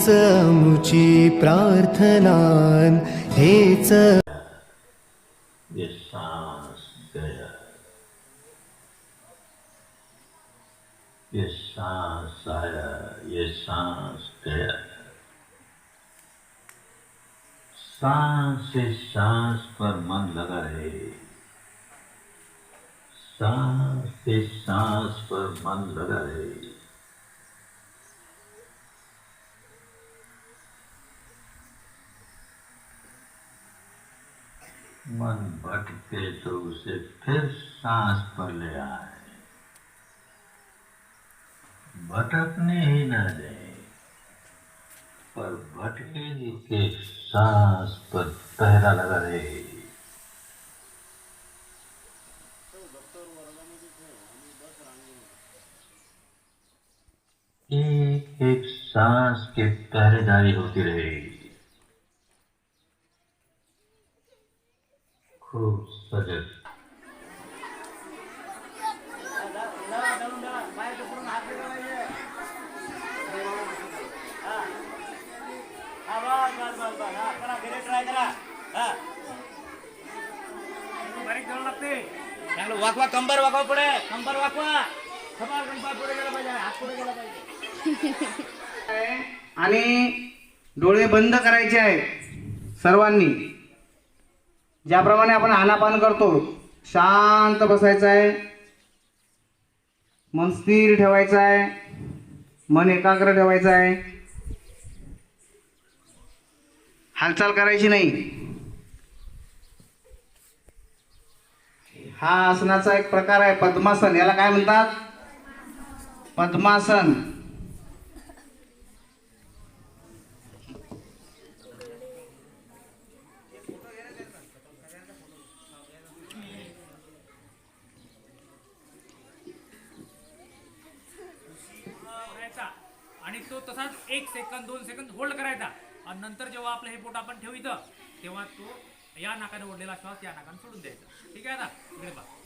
हेच मुची प्रार्थनान, हेच ये गया। ये ये गया। सांस से सांस पर मन लगा रहे। सांस से सांस पर मन लगा रहे। मन भटके तो उसे फिर सांस पर ले आए। भटकने ही न दे, पर भटके के सांस पर पहरा लगा रहे एक एक सांस के पहरेदारी होती रहेगी खूब सजग. वाकवा कंबर वाकवा पुढे कंबर वाकवा कंबर पुढे गेला पाहिजे हात पुढे गेला पाहिजे आणि डोळे बंद करायचे आहेत सर्वांनी. ज्याप्रमाणे आपण आनापान करतो शांत बसायचं आहे मन स्थिर ठेवायचं आहे मन एकाग्र ठेवायचं आहे हालचाल करायची नाही. हा आसनाचा एक प्रकार आहे पद्मासन. याला काय म्हणतात? पद्मासन. तसाच एक सेकंद दोन सेकंद होल्ड करायचा. आणि नंतर जेव्हा आपलं हे पोट आपण ठेवू इथं तेव्हा तो या नाकाने ओढलेला श्वास या नाकाने सोडून द्यायचा. ठीक आहे ना इकडे बघा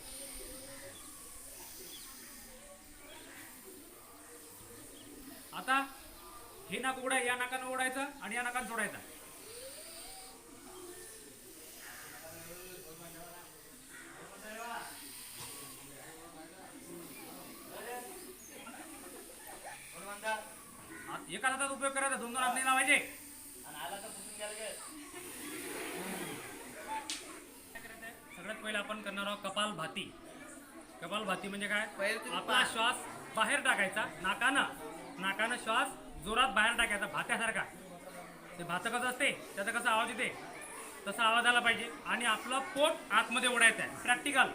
आता हे नाक उघडाय या नाकाने ओढायचं आणि या नाकाने सोडायचं हात- एका हातात उपयोग करायचा दोन दोन हात नाही लावायचे. सगळ्यात पहिलं आपण करणार आहोत कपाल भाती. कपाल भाती म्हणजे काय? आपला श्वास बाहेर टाकायचा नाकानं. नाकानं श्वास जोरात बाहेर टाकायचा भात्यासारखा. ते भातं कसं असते? त्याचा कसा आवाज येते? तसा आवाज आला पाहिजे. आणि आपलं पोट आतमध्ये ओढायचं आहे. प्रॅक्टिकल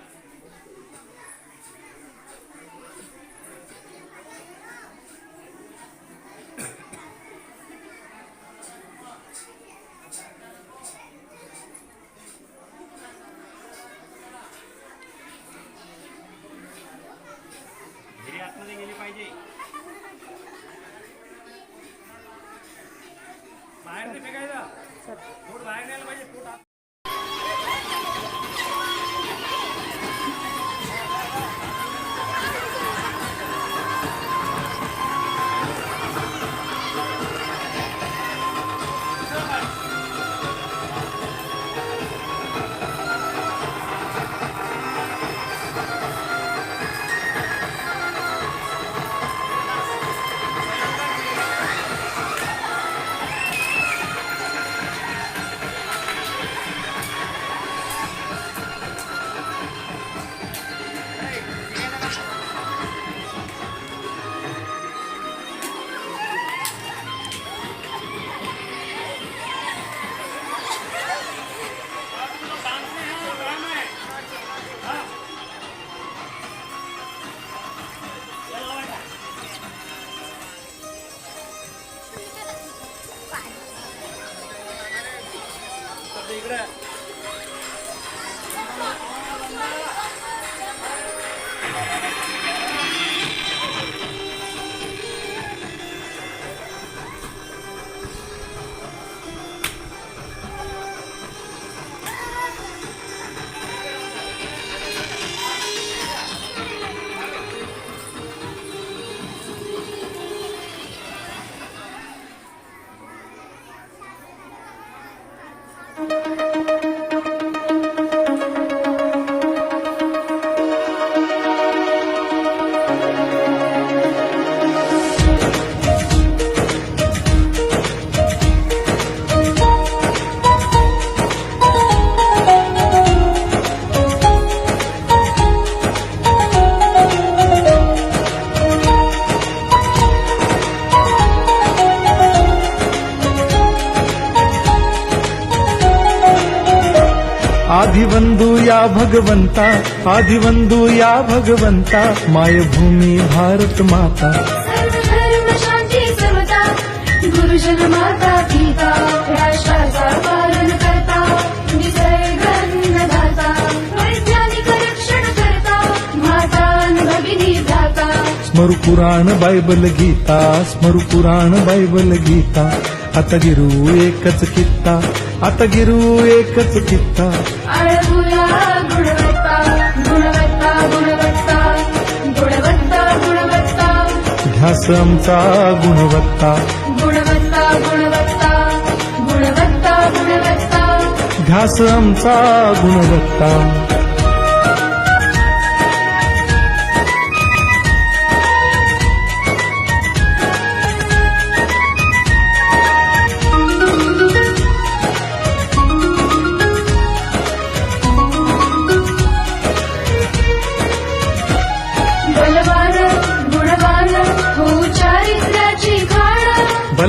आदिवंदू या भगवंता आदिवंदू या भगवंता मायभूमी भारत माता. सर्वधर्म शांती समता गुरुजन माता पिता राष्ट्राचा पालन करता निसर्गन्नदाता वैज्ञानिक रक्षण करता माता अन भगिनी भ्राता. स्मरु पुराण बायबल गीता स्मरु पुराण बायबल गीता. आता गिरू एकच कित्ता आता गिरू एकच चित्ता घ्यास आमचा गुणवत्ता. घ्यास आमचा गुणवत्ता.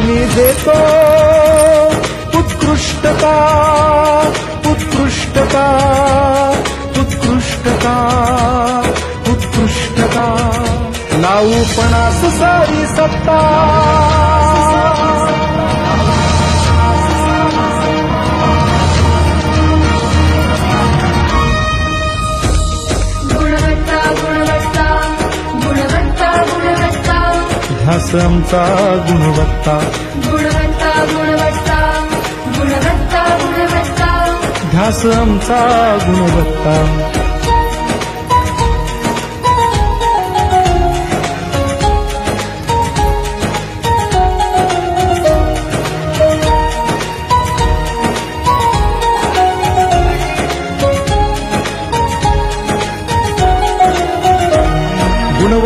आम्ही देतो उत्कृष्टता उत्कृष्टता उत्कृष्टता उत्कृष्टता. लावू पणास सारी सत्ता. आमचा गुणवत्ता. गुणवत्ता गुणवत्ता गुणवत्ता गुणवत्ता. ध्यास आमचा गुणवत्ता.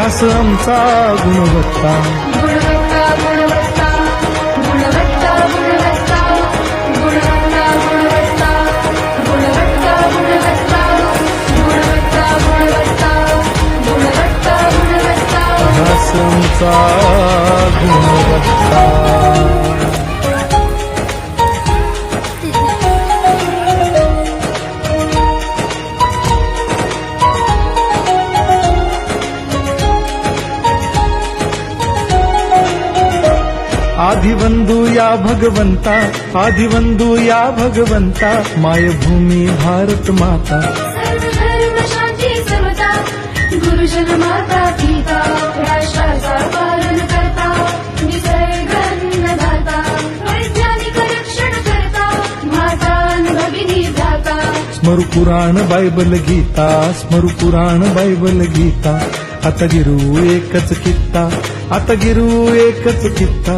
इतिहास आमचा गुणवत्ता आमचा गुणवत्ता आदिवंदू या भगवंता आदिवंदू या भगवंता मायभूमी भारत माता। गुरुजन राष्ट्राचा पालन करता भ्राता। स्मरु पुराण बायबल गीता स्मरु पुराण बायबल गीता। आता गिरू एकच कित्ता आता गिरू एकच कित्ता।